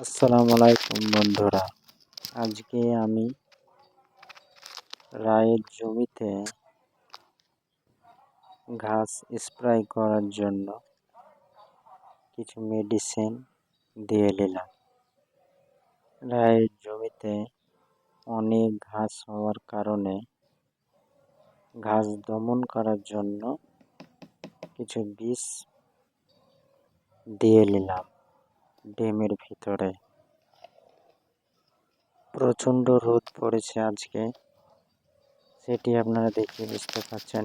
আসসালামু আলাইকুম বন্ধুরা। আজকে আমি রায়ের জমিতে ঘাস স্প্রে করার জন্য কিছু মেডিসিন দিয়ে নিলাম। রায়ের জমিতে অনেক ঘাস হওয়ার কারণে ঘাস দমন করার জন্য কিছু বিষ দিয়ে নিলাম। ডেমের ভিতরে। প্রচণ্ড রোদ পড়েছে আজকে। সেটি আপনারা দেখে বুঝতে পারছেন।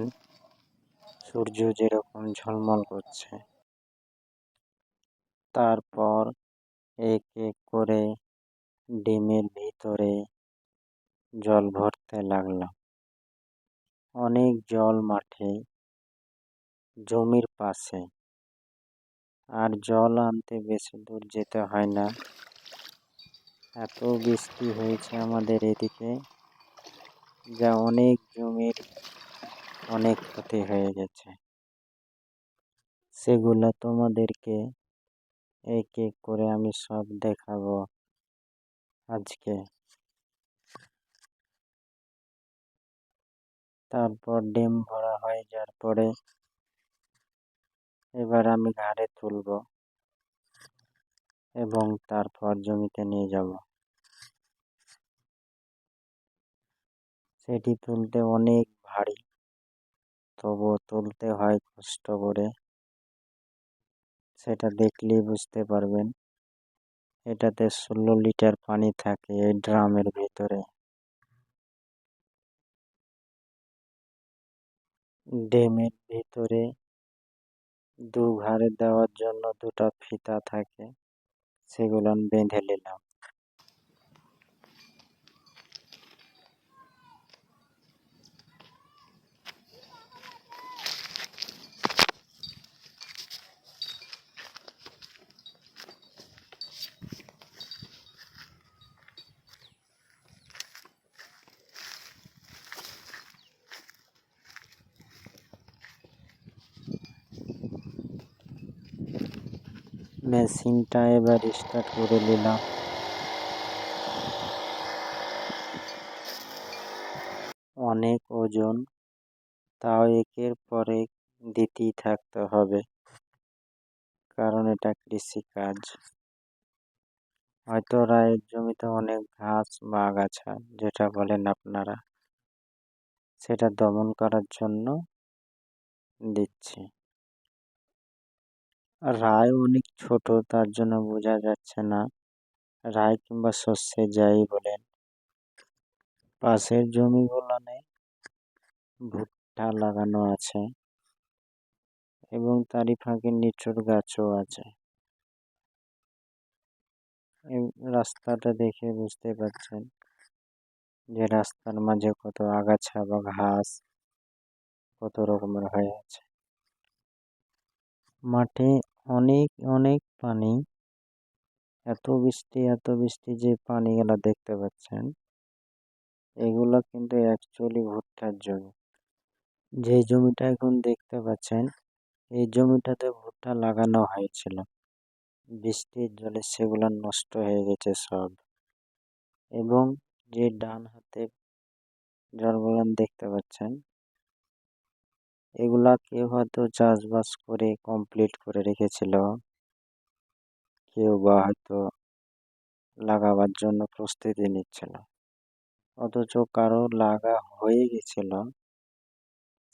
সূর্য যেরকম ঝলমল করছে। তারপর এক এক করে ডিমের ভিতরে জল ভরতে লাগলাম। অনেক জল মাঠে, জমির পাশে। আর জল আনতে বেশি দূর যেতে হয় না। এত বৃষ্টি হয়েছে আমাদের এদিকে, যা অনেক জমির অনেক ক্ষতি হয়ে গেছে। সেগুলো তোমাদেরকে এক এক করে আমি সব দেখাবো আজকে। তারপর ডিম ভরা হয়ে যাওয়ার পরে এবার আমি ঘাড়ে তুলব এবং তারপর জমিতে নিয়ে যাব। সেটি তুলতে অনেক ভারী, তবুও তুলতে হয় কষ্ট করে। সেটা দেখলেই বুঝতে পারবেন, এটাতে ষোলো লিটার পানি থাকে এই ড্রামের ভিতরে। ডেমের ভিতরে দু ঘাড়ে দেওয়ার জন্য দুটা ফিতা থাকে সেগুলো বেঁধে নিলাম। মেশিনটা এবার স্টার্ট করে নিলাম। অনেক ওজন, তাও একের পর এক দিতেই থাকতে হবে, কারণ এটা কৃষিকাজ হয়তো রায়ের জমিতে অনেক ঘাস বা আগাছা যেটা বলেন আপনারা। সেটা দমন করার জন্য দিচ্ছি। রায় অনেক ছোট, তার জন্য বোঝা যাচ্ছে না। রায় কিংবা শস্যে যাই বলেন, পাশের জমিগুলোনে ভুট্টা লাগানো আছে এবং তারই ফাঁকে নিচুর গাছও আছে। রাস্তাটা দেখে বুঝতে পারছেন যে রাস্তার মাঝে কত আগাছা বা ঘাস কত রকমের হয়ে আছে। মাঠে অনেক অনেক পানি। এত বৃষ্টি এত বৃষ্টি যে পানিগুলো দেখতে পাচ্ছেন। এগুলো কিন্তু অ্যাকচুয়ালি ভুট্টার জমি। যে জমিটা এখন দেখতে পাচ্ছেন, এই জমিটাতে ভুট্টা লাগানো হয়েছিল। বৃষ্টির জলে সেগুলো নষ্ট হয়ে গেছে সব। এবং যে ডান হাতে জলগুলো দেখতে পাচ্ছেন এগুলা কেউ হয়তো চাষবাস করে কমপ্লিট করে রেখেছিল। কেউ বা হয়তো লাগাবার জন্য প্রস্তুতি নিচ্ছিল। অথচ কারও লাগা হয়ে গেছিল,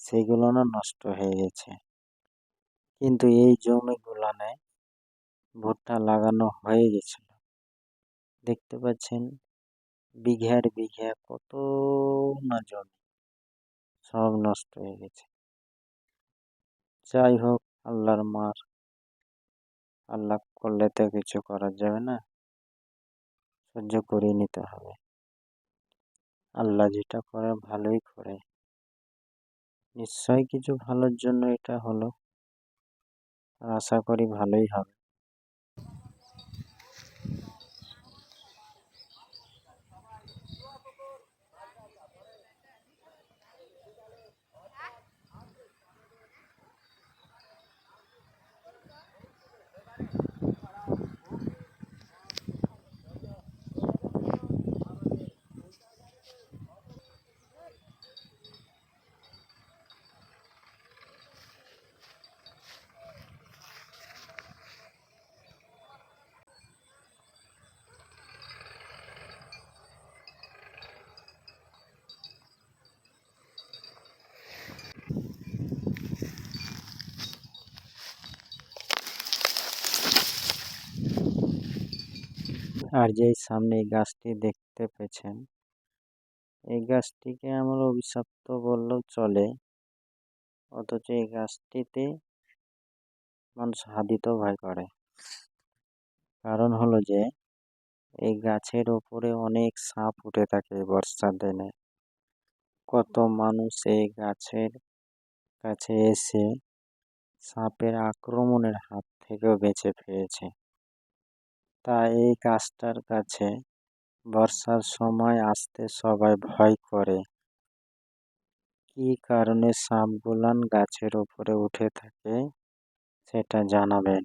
সেগুলো না নষ্ট হয়ে গেছে। কিন্তু এই জমিগুলানে ভুট্টা লাগানো হয়ে গেছিল। দেখতে পাচ্ছেন, বিঘার বিঘা কত না জমি, সব নষ্ট হয়ে গেছে। যাই হোক আল্লাহর মার। আল্লাহ করলে তো কিছু করা যাবে না। সহ্য করে নিতে হবে। আল্লাহ যেটা করে, ভালোই করে। নিশ্চয় কিছু ভালোর জন্য এটা হলো। আর আশা করি ভালোই হবে। আর যেই সামনে এই গাছটি দেখতে পেয়েছেন, এই গাছটিকে আমরা অভিশপ্ত বললেও চলে। অথচ এই গাছটিতে মানুষ হাদিতেও ভয় করে। কারণ হলো যে, এই গাছের ওপরে অনেক সাপ উঠে থাকে বর্ষার দিনে। কত মানুষ এই গাছের কাছে এসে সাপের আক্রমণের হাত থেকেও বেঁচে পেয়েছে তাই এই গাছটার কাছে বর্ষার সময় আসতে সবাই ভয় করে। কি কারণে সাপগুলান গাছের উপরে উঠে থাকে সেটা জানাবেন।